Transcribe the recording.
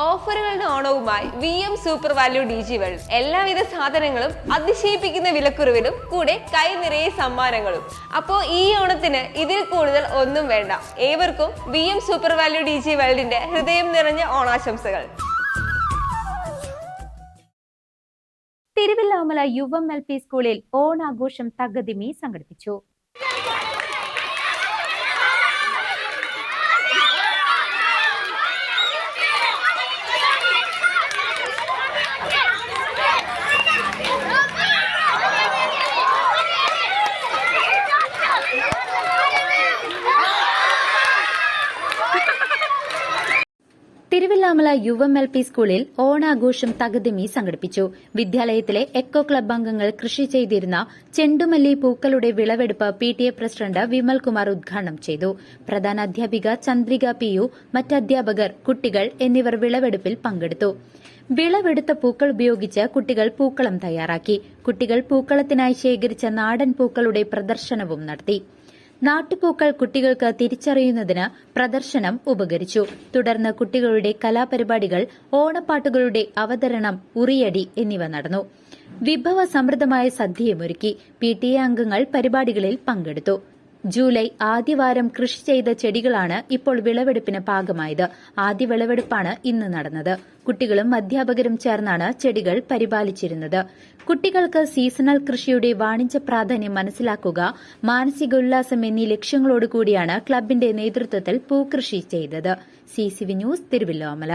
ഓഫറുകളുടെ ഓണവുമായി V M super value D G world. എല്ലാവിധ സാധനങ്ങളും അതിശയിപ്പിക്കുന്ന വിലക്കുറവിലും കൂടെ കൈ നിറയെ സമ്മാനങ്ങളും. അപ്പോ ഈ ഓണത്തിന് ഇതിൽ കൂടുതൽ ഒന്നും വേണ്ട. ഏവർക്കും V M super value D G വേൾഡിന്റെ ഹൃദയം നിറഞ്ഞ ഓണാശംസകൾ. തിരുവല്ലാമല യുവം എൽ പി സ്കൂളിൽ ഓണാഘോഷം തകതിമി സംഘടിപ്പിച്ചു. തിരുവില്ലാമല എം എൽ പി സ്കൂളിൽ ഓണാഘോഷം തകതിമി സംഘടിപ്പിച്ചു. വിദ്യാലയത്തിലെ എക്കോ ക്ലബ് അംഗങ്ങൾ കൃഷി ചെയ്തിരുന്ന ചെണ്ടുമല്ലി പൂക്കളുടെ വിളവെടുപ്പ് P T A president Vimal Kumar ഉദ്ഘാടനം ചെയ്തു. പ്രധാന അധ്യാപിക ചന്ദ്രിക പി യു മറ്റധ്യാപകർ കുട്ടികൾ എന്നിവർ വിളവെടുപ്പിൽ പങ്കെടുത്തു. വിളവെടുത്ത പൂക്കൾ ഉപയോഗിച്ച് കുട്ടികൾ പൂക്കളം തയ്യാറാക്കി. കുട്ടികൾ പൂക്കളത്തിനായി ശേഖരിച്ച നാടൻ പൂക്കളുടെ പ്രദർശനവും നടത്തി. നാട്ടുപൂക്കൾ കുട്ടികൾക്ക് തിരിച്ചറിയുന്നതിന് പ്രദർശനം ഉപകരിച്ചു. തുടർന്ന് കുട്ടികളുടെ കലാപരിപാടികൾ ഓണപ്പാട്ടുകളുടെ അവതരണം ഉറിയടി എന്നിവ നടന്നു. വിഭവ സമൃദ്ധമായ സദ്യയുമൊരുക്കി പി ടി എ അംഗങ്ങൾ പരിപാടികളിൽ പങ്കെടുത്തു. ജൂലൈ ആദ്യവാരം കൃഷി ചെയ്ത ചെടികളാണ് ഇപ്പോൾ വിളവെടുപ്പിന് പാകമായത്. ആദ്യ വിളവെടുപ്പാണ് ഇന്ന് നടന്നത്. കുട്ടികളും അധ്യാപകരും ചേർന്നാണ് ചെടികൾ പരിപാലിച്ചിരുന്നത്. കുട്ടികൾക്ക് സീസണൽ കൃഷിയുടെ വാണിജ്യ പ്രാധാന്യം മനസ്സിലാക്കുക മാനസിക ഉല്ലാസം എന്നീ ലക്ഷ്യങ്ങളോടുകൂടിയാണ് ക്ലബിന്റെ നേതൃത്വത്തിൽ പൂക്കൃഷി ചെയ്തത്. C news Thiruvilwamala